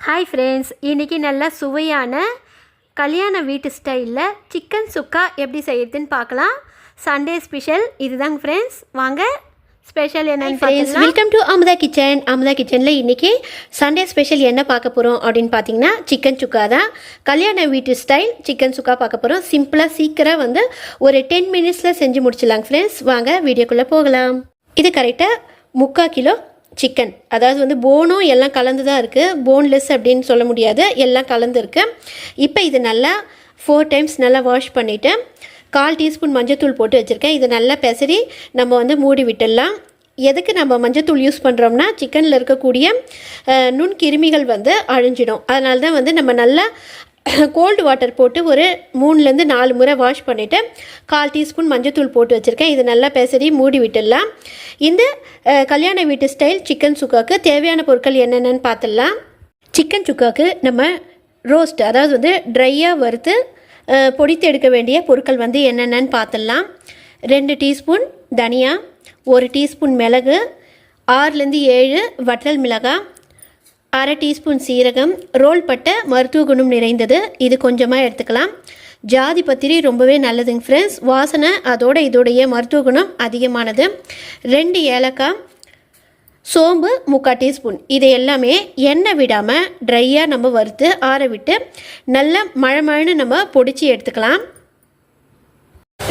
Hi friends இன்றைக்கி நல்ல சுவையான கல்யாண வீட்டு ஸ்டைலில் சிக்கன் சுக்கா எப்படி செய்யறதுன்னு பார்க்கலாம். சண்டே ஸ்பெஷல் இதுதாங்க ஃப்ரெண்ட்ஸ் வாங்க ஸ்பெஷல் என்னன்னு friends welcome to Amudha kitchen Amudha கிச்சனில் இன்றைக்கி சண்டே ஸ்பெஷல் என்ன பார்க்க போகிறோம் அப்படின்னு பார்த்தீங்கன்னா சிக்கன் சுக்கா தான். கல்யாண வீட்டு ஸ்டைல் சிக்கன் சுக்கா பார்க்க போகிறோம் சிம்பிளாக சீக்கிரம் வந்து ஒரு டென் மினிட்ஸில் செஞ்சு முடிச்சிடலாங்க ஃப்ரெண்ட்ஸ் வாங்க வீடியோக்குள்ளே போகலாம். இது கரெக்டாக முக்கால் கிலோ சிக்கன் அதாவது வந்து போனும் எல்லாம் கலந்து தான் இருக்குது போன்லெஸ் அப்படின்னு சொல்ல முடியாது. எல்லாம் கலந்துருக்கு. இப்போ இது நல்லா ஃபோர் டைம்ஸ் நல்லா வாஷ் பண்ணிவிட்டு கால் டீஸ்பூன் மஞ்சத்தூள் போட்டு வச்சுருக்கேன். இது நல்லா பெசரி நம்ம வந்து மூடி விட்டுடலாம். எதுக்கு நம்ம மஞ்சத்தூள் யூஸ் பண்ணுறோம்னா சிக்கனில் இருக்கக்கூடிய நுண் நுண்கிருமிகள் வந்து அழிஞ்சிடும். அதனால தான் வந்து நம்ம நல்லா கோல்டு வாட்டர் போட்டு ஒரு மூணுலேருந்து நாலு முறை வாஷ் பண்ணிவிட்டு கால் டீஸ்பூன் மஞ்சத்தூள் போட்டு வச்சுருக்கேன். இது நல்லா பேசடி மூடி விட்டுடலாம். இந்த கல்யாண வீட்டு ஸ்டைல் சிக்கன் சுக்காவுக்கு தேவையான பொருட்கள் என்னென்னு பார்த்துடலாம் சிக்கன் சுக்காவுக்கு நம்ம ரோஸ்ட் அதாவது வந்து ட்ரையாக வறுத்து பொடித்து எடுக்க வேண்டிய பொருட்கள் வந்து என்னென்னு பார்த்துடலாம் ரெண்டு டீஸ்பூன் தனியா ஒரு டீஸ்பூன் மிளகு ஆறுலேருந்து ஏழு வற்றல் மிளகாய் அரை டீஸ்பூன் சீரகம் ரோல் பட்ட மருத்துவ குணம் நிறைந்தது. இது கொஞ்சமாக எடுத்துக்கலாம். ஜாதி பத்திரி ரொம்பவே நல்லதுங்க ஃப்ரெண்ட்ஸ் வாசனை அதோட இதோடைய மருத்துவ குணம் அதிகமானது. ரெண்டு ஏலக்காய் சோம்பு முக்கால் டீஸ்பூன். இது எல்லாமே எண்ணெய் விடாமல் ட்ரையாக நம்ம வறுத்து ஆற விட்டு நல்லா மழை மழைன்னு நம்ம பொடிச்சு எடுத்துக்கலாம்.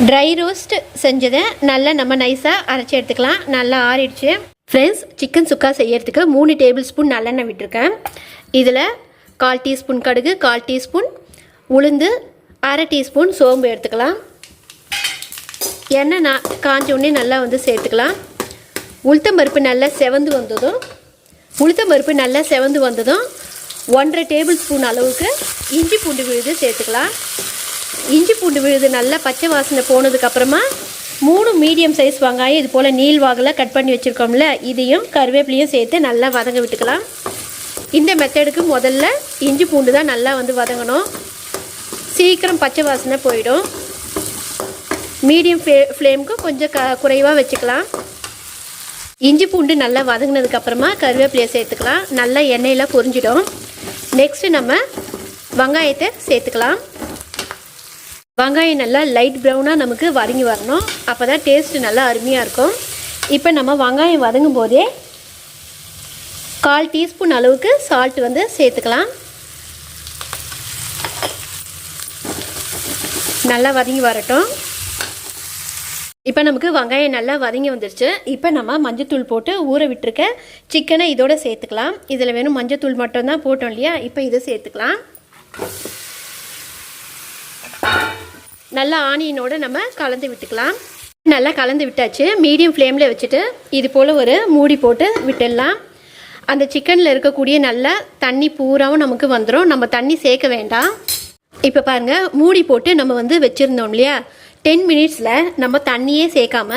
ட்ரை ரோஸ்ட் செஞ்சதை நல்லா நம்ம நைஸாக அரைச்சி எடுத்துக்கலாம். நல்லா ஆறிடுச்சு. ஃப்ரெண்ட்ஸ் சிக்கன் சுக்கா செய்யறதுக்கு மூணு டேபிள் ஸ்பூன் நல்லெண்ணெய் விட்டுருக்கேன். இதில் கால் டீஸ்பூன் கடுகு கால் டீஸ்பூன் உளுந்து அரை டீஸ்பூன் சோம்பு எடுத்துக்கலாம். எண்ணெய் நான் காஞ்ச உடனே நல்லா வந்து சேர்த்துக்கலாம். உளுத்தம் பருப்பு நல்லா செவந்து வந்ததும் உளுத்தம் பருப்பு நல்லா செவந்து வந்ததும் ஒன்றரை டேபிள் ஸ்பூன் அளவுக்கு இஞ்சி பூண்டு விழுது சேர்த்துக்கலாம். இஞ்சி பூண்டு விழுது நல்லா பச்சை வாசனை போனதுக்கப்புறமா மூணு மீடியம் சைஸ் வெங்காயம் இது போல் நீள்வாகில் கட் பண்ணி வச்சுருக்கோம்ல இதையும் கருவேப்பிலையும் சேர்த்து நல்லா வதங்க விட்டுக்கலாம். இந்த மெத்தடுக்கு முதல்ல இஞ்சி பூண்டு தான் நல்லா வந்து வதங்கணும். சீக்கிரம் பச்சை வாசனை போயிடும். மீடியம் ஃப்ளே ஃப்ளேமுக்கு கொஞ்சம் க குறைவாக வச்சுக்கலாம். இஞ்சி பூண்டு நல்லா வதங்கினதுக்கப்புறமா கருவேப்பிலையை சேர்த்துக்கலாம். நல்லா எண்ணெயில் பொரிஞ்சிடும். நெக்ஸ்ட்டு நம்ம வெங்காயத்தை சேர்த்துக்கலாம். வெங்காயம் நல்லா லைட் ப்ரௌனாக நமக்கு வதங்கி வரணும். அப்போ தான் டேஸ்ட்டு நல்லா அருமையாக இருக்கும். இப்போ நம்ம வெங்காயம் வதங்கும் போதே கால் டீஸ்பூன் அளவுக்கு சால்ட் வந்து சேர்த்துக்கலாம். நல்லா வதங்கி வரட்டும். இப்போ நமக்கு வெங்காயம் நல்லா வதங்கி வந்துருச்சு. இப்போ நம்ம மஞ்சத்தூள் போட்டு ஊற விட்டுருக்க சிக்கனை இதோட சேர்த்துக்கலாம். இதில் வேணும் மஞ்சத்தூள் மட்டும்தான் போட்டோம் இல்லையா? இப்போ இதை சேர்த்துக்கலாம். நல்லா ஆனியனோடு நம்ம கலந்து விட்டுக்கலாம். நல்லா கலந்து விட்டாச்சு. மீடியம் ஃப்ளேமில் வச்சுட்டு இது போல் ஒரு மூடி போட்டு விட்டுடலாம். அந்த சிக்கனில் இருக்கக்கூடிய நல்ல தண்ணி பூராவும் நமக்கு வந்துடும் நம்ம தண்ணி சேர்க்க வேண்டாம். இப்போ பாருங்கள் மூடி போட்டு நம்ம வந்து வச்சுருந்தோம் இல்லையா? டென் மினிட்ஸில் நம்ம தண்ணியே சேர்க்காம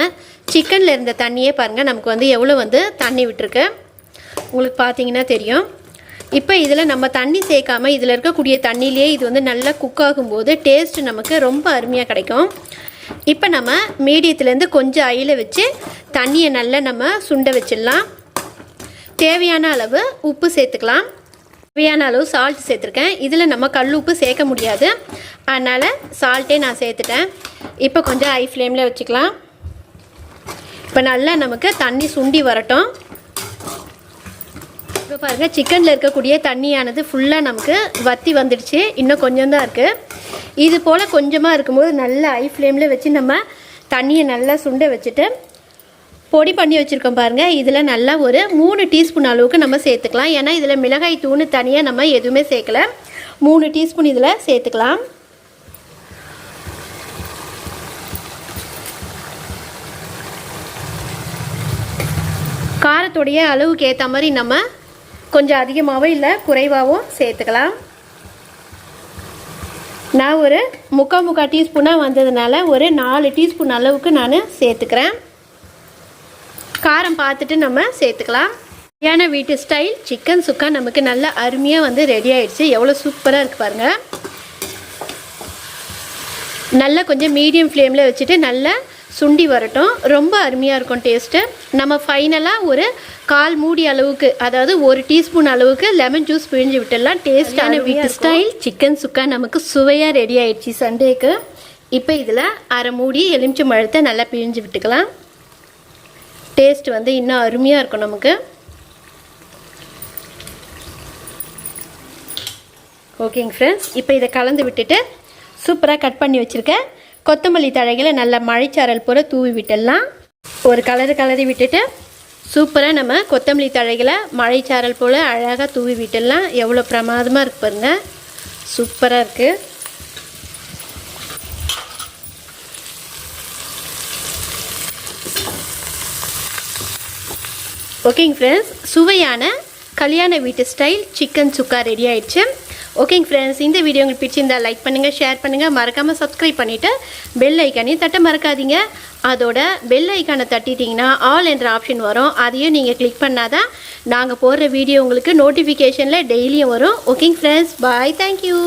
சிக்கனில் இருந்த தண்ணியே பாருங்கள் நமக்கு வந்து எவ்வளோ வந்து தண்ணி விட்டுருக்கு. உங்களுக்கு பார்த்தீங்கன்னா தெரியும். இப்போ இதில் நம்ம தண்ணி சேர்க்காம இதில் இருக்கக்கூடிய தண்ணியிலே இது வந்து நல்லா குக் ஆகும்போது டேஸ்ட் நமக்கு ரொம்ப அருமையாக கிடைக்கும். இப்போ நம்ம மீடியத்துலேருந்து கொஞ்சம் அயில வச்சு தண்ணியை நல்லா நம்ம சுண்ட வச்சிடலாம். தேவையான அளவு உப்பு சேர்த்துக்கலாம். தேவையான அளவு சால்ட் சேர்த்துருக்கேன். இதில் நம்ம கல் உப்பு சேர்க்க முடியாது. அதனால் சால்ட்டே நான் சேர்த்துட்டேன். இப்போ கொஞ்சம் ஹை ஃப்ளேமில் வச்சுக்கலாம். இப்போ நல்லா நமக்கு தண்ணி சுண்டி வரட்டும். இப்போ பாருங்கள் சிக்கனில் இருக்கக்கூடிய தண்ணியானது ஃபுல்லாக நமக்கு வத்தி வந்துடுச்சு. இன்னும் கொஞ்சம் தான் இருக்குது இது போல் கொஞ்சமாக இருக்கும்போது நல்லா ஐ ஃப்ளேமில் வச்சு நம்ம தண்ணியை நல்லா சுண்ட வச்சுட்டு பொடி பண்ணி வச்சுருக்கோம் பாருங்கள் இதில் நல்லா ஒரு மூணு டீஸ்பூன் அளவுக்கு நம்ம சேர்த்துக்கலாம். ஏன்னா இதில் மிளகாய் தூணு தனியாக நம்ம எதுவுமே சேர்க்கல. மூணு டீஸ்பூன் இதில் சேர்த்துக்கலாம். காரத்துடைய அளவுக்கு ஏற்ற மாதிரி நம்ம கொஞ்சம் அதிகமாகவோ இல்லை குறைவாகவும் சேர்த்துக்கலாம். நான் ஒரு முக்கால் முக்கால் டீஸ்பூனாக வந்ததுனால ஒரு நாலு டீஸ்பூன் அளவுக்கு நான் சேர்த்துக்கிறேன். காரம் பார்த்துட்டு நம்ம சேர்த்துக்கலாம். கல்யாண வீட்டு ஸ்டைல் சிக்கன் சுக்கா நமக்கு நல்ல அருமையாக வந்து ரெடி ஆகிடுச்சு எவ்வளோ சூப்பராக இருக்குது பாருங்கள் நல்லா கொஞ்சம் மீடியம் ஃப்ளேமில் வச்சுட்டு நல்லா சுண்டி வரட்டும். ரொம்ப அருமையாக இருக்கும் டேஸ்ட்டு நம்ம ஃபைனலாக ஒரு கால் மூடி அளவுக்கு அதாவது ஒரு டீஸ்பூன் அளவுக்கு லெமன் ஜூஸ் பிழிஞ்சு விட்டுடலாம். டேஸ்டான வீட்டு ஸ்டைல் சிக்கன் சுக்கா நமக்கு சுவையாக ரெடி ஆயிடுச்சு சண்டேக்கு இப்போ இதில் அரை மூடி எலுமிச்சை மழத்தை நல்லா பிழிஞ்சு விட்டுக்கலாம். டேஸ்ட் வந்து இன்னும் அருமையாக இருக்கும் நமக்கு. ஓகேங்க ஃப்ரெண்ட்ஸ் இப்போ இதை கலந்து விட்டுட்டு சூப்பராக கட் பண்ணி வச்சுருக்கேன் கொத்தமல்லி தழைகளை நல்லா மழைச்சாரல் போல் தூவி விட்டுடலாம். ஒரு கலரு கலரி விட்டுட்டு சூப்பராக நம்ம கொத்தமல்லி தழைகளை மழைச்சாரல் போல் அழகாக தூவி விட்டுடலாம். எவ்வளோ பிரமாதமாக இருக்கு பாருங்க. சூப்பராக இருக்குது ஓகேங்க ஃப்ரெண்ட்ஸ் சுவையான கல்யாண வீட்டு ஸ்டைல் சிக்கன் சுக்கா ரெடி ஆயிடுச்சு. ஓகேங்க ஃப்ரெண்ட்ஸ் இந்த வீடியோ உங்களுக்கு பிடிச்சிருந்தா லைக் பண்ணுங்கள் ஷேர் பண்ணுங்கள் மறக்காமல் சப்ஸ்கிரைப் பண்ணிவிட்டு பெல் ஐக்கானையும் தட்ட மறக்காதீங்க. அதோட பெல் ஐக்கானை தட்டிட்டிங்கன்னா ஆல் என்ற ஆப்ஷன் வரும். அதையும் நீங்கள் கிளிக் பண்ணாதான் நாங்கள் போடுற வீடியோ உங்களுக்கு நோட்டிஃபிகேஷனில் டெய்லியும் வரும். ஓகேங்க ஃப்ரெண்ட்ஸ் பாய் தேங்க்யூ